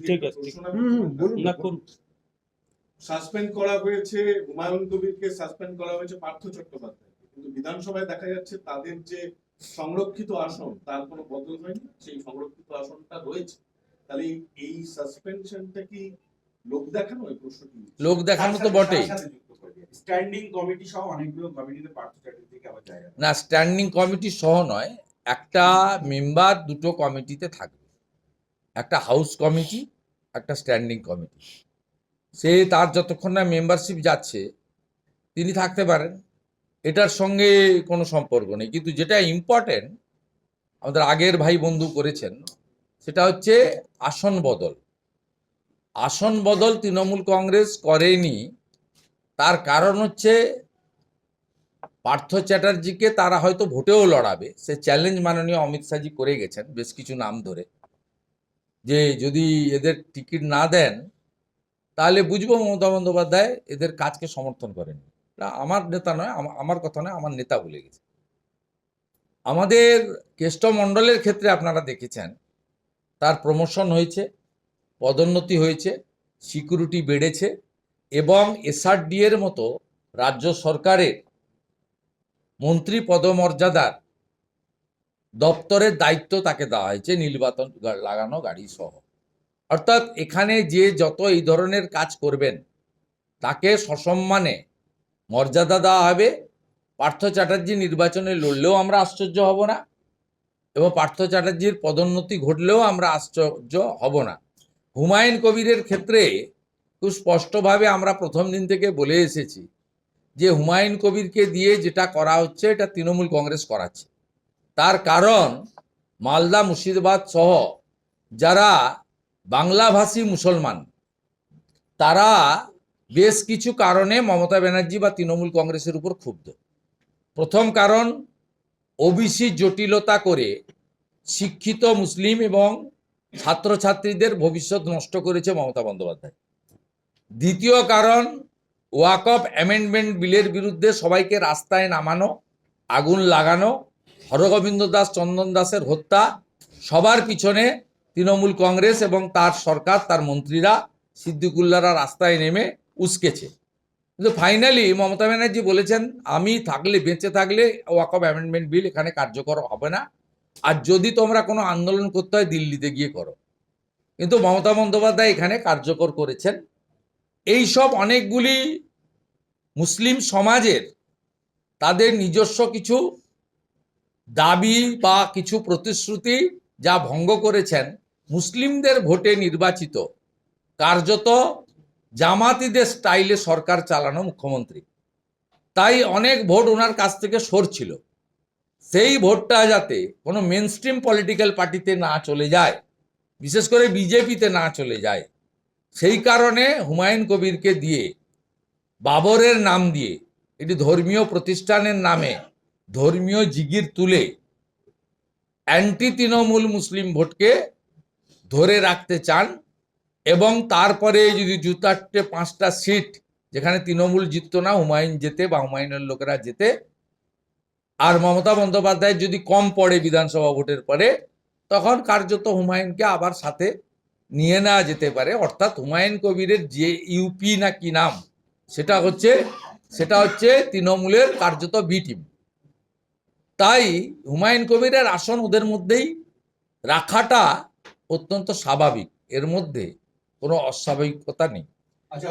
ঠিক আছে। না করুন সাসপেন্ড করা হয়েছে হুমায়ুন কবিরকে সাসপেন্ড করা হয়েছে পার্থ চট্টোপাধ্যায় কিন্তু বিধানসভায় দেখা যাচ্ছে তাদের যে সংরক্ষিত আসন তার কোনো বদল হয়নি? সেই সংরক্ষিত আসনটা রয়েছে। তাহলে এই- এই সাসপেনশনটা কি লোক দেখানো এই প্রশ্নটি লোক দেখানো তো বটেই। স্ট্যান্ডিং কমিটি সহ অনেকগুলো কমিটিতে পার্থ চ্যাটার্জিকে আবার জায়গা না স্ট্যান্ডিং কমিটি সহ নয় একটা মেম্বার দুটো কমিটিতে থাকবে। একটা হাউস কমিটি একটা স্ট্যান্ডিং কমিটি সে তার যতক্ষণ না মেম্বারশিপ যাচ্ছে, তিনি থাকতে পারেন। এটার সঙ্গে কোনো সম্পর্ক নেই। কিন্তু যেটা ইম্পর্টেন্ট আমাদের আগের ভাই বন্ধু করেছেন, সেটা হচ্ছে আসন বদল। আসন বদল তৃণমূল কংগ্রেস করেনি। তার কারণ হচ্ছে, পার্থ চ্যাটার্জিকে তারা হয়তো ভোটেও লড়াবে। সে চ্যালেঞ্জ মাননীয় অমিত শাহজি করে গেছেন বেশ কিছু নাম ধরে। যে যদি এদের টিকিট না দেন, তাহলে বুঝব মমতা বন্দ্যোপাধ্যায় এদের কাজকে সমর্থন করেন। এটা আমার নেতা নয় আমার কথা নয়, আমার নেতা বলে গেছে। আমাদের কেষ্টমণ্ডলের ক্ষেত্রে আপনারা দেখেছেন, তার প্রমোশন হয়েছে, পদোন্নতি হয়েছে, সিকিউরিটি বেড়েছে এবং এসআরডি এর মতো রাজ্য সরকারের মন্ত্রী পদমর্যাদার দপ্তরের দায়িত্ব তাকে দেওয়া হয়েছে নীলবাতন গা- লাগানো গাড়ি সহ। অর্থাৎ এখানে যে যত এই ধরনের কাজ করবেন, তাকে সসম্মানে মর্যাদা দেওয়া হবে। পার্থ চ্যাটার্জি নির্বাচনে লড়লেও আমরা আশ্চর্য হব না এবং পার্থ চ্যাটার্জির পদোন্নতি ঘটলেও আমরা আশ্চর্য হব না। হুমায়ুন কবিরের ক্ষেত্রে খুব স্পষ্টভাবে আমরা প্রথম দিন থেকে বলে এসেছি যে হুমায়ুন কবিরকে দিয়ে যেটা করা হচ্ছে, এটা তৃণমূল কংগ্রেস করাচ্ছে। তার কারণ মালদা মুর্শিদাবাদ সহ যারা বাংলাভাষী মুসলমান, তারা বেশ কিছু কারণে মমতা ব্যানার্জি বা তৃণমূল কংগ্রেসের উপর ক্ষুব্ধ। প্রথম কারণ, ওবিসি জটিলতা করে শিক্ষিত মুসলিম এবং ছাত্রছাত্রীদের ভবিষ্যৎ নষ্ট করেছে মমতা বন্দ্যোপাধ্যায়। দ্বিতীয় কারণ ওয়াকফ অ্যামেন্ডমেন্ট বিলের বিরুদ্ধে সবাইকে রাস্তায় নামানো, আগুন লাগানো হরগোবিন্দ দাস, চন্দন দাসের হত্যা, সবার পিছনে তৃণমূল কংগ্রেস এবং তার সরকার, তার মন্ত্রীরা সিদ্দিকুল্লারা রাস্তায় নেমে উস্কেছে। কিন্তু ফাইনালি মমতা ব্যানার্জি বলেছেন, আমি থাকলে, বেঁচে থাকলে ওয়াকফ অ্যামেন্ডমেন্ট বিল এখানে কার্যকর হবে না। আর যদি তোমরা কোনো আন্দোলন করতে হয়, দিল্লিতে গিয়ে করো। কিন্তু মমতা বন্দ্যোপাধ্যায় এখানে কার্যকর করেছেন। এই সব অনেকগুলি মুসলিম সমাজের তাদের নিজস্ব কিছু দাবি বা কিছু প্রতিশ্রুতি যা ভঙ্গ করেছেন মুসলিমদের ভোটে নির্বাচিত, কার্যত জামাতিদের স্টাইলে সরকার চালানো মুখ্যমন্ত্রী। তাই অনেক ভোট ওনার কাছ থেকে সরছিল। সেই ভোটটা যাতে কোনো মেন স্ট্রিম পলিটিক্যাল পার্টিতে না চলে যায়, বিশেষ করে বিজেপিতে না চলে যায়, সেই কারণে হুমায়ুন কবিরকে দিয়ে, বাবরের নাম দিয়ে, এটি ধর্মীয় প্রতিষ্ঠানের নামে ধর্মীয় জিগির তুলে অ্যান্টি তৃণমূল মুসলিম ভোটকে ধরে রাখতে চান এবং তারপরে যদি দু চারটে পাঁচটা সিট যেখানে তৃণমূল জিততো না, হুমায়ুন যেতে বা হুমায়ুনের লোকেরা যেতে, আর মমতা বন্দ্যোপাধ্যায় যদি কম পড়ে বিধানসভা ভোটের পরে, তখন কার্যত হুমায়ুনকে আবার সাথে নিয়ে নেওয়া যেতে পারে। অর্থাৎ হুমায়ুন কবিরের যে ইউপি না কি নাম, সেটা হচ্ছে সেটা হচ্ছে তৃণমূলের কার্যত বি টিম। তাই হুমায়ুন কবিরের আসন ওদের মধ্যেই রাখাটা অত্যন্ত স্বাভাবিক। এর মধ্যে কোনো অস্বাভাবিকতা নেই। আচ্ছা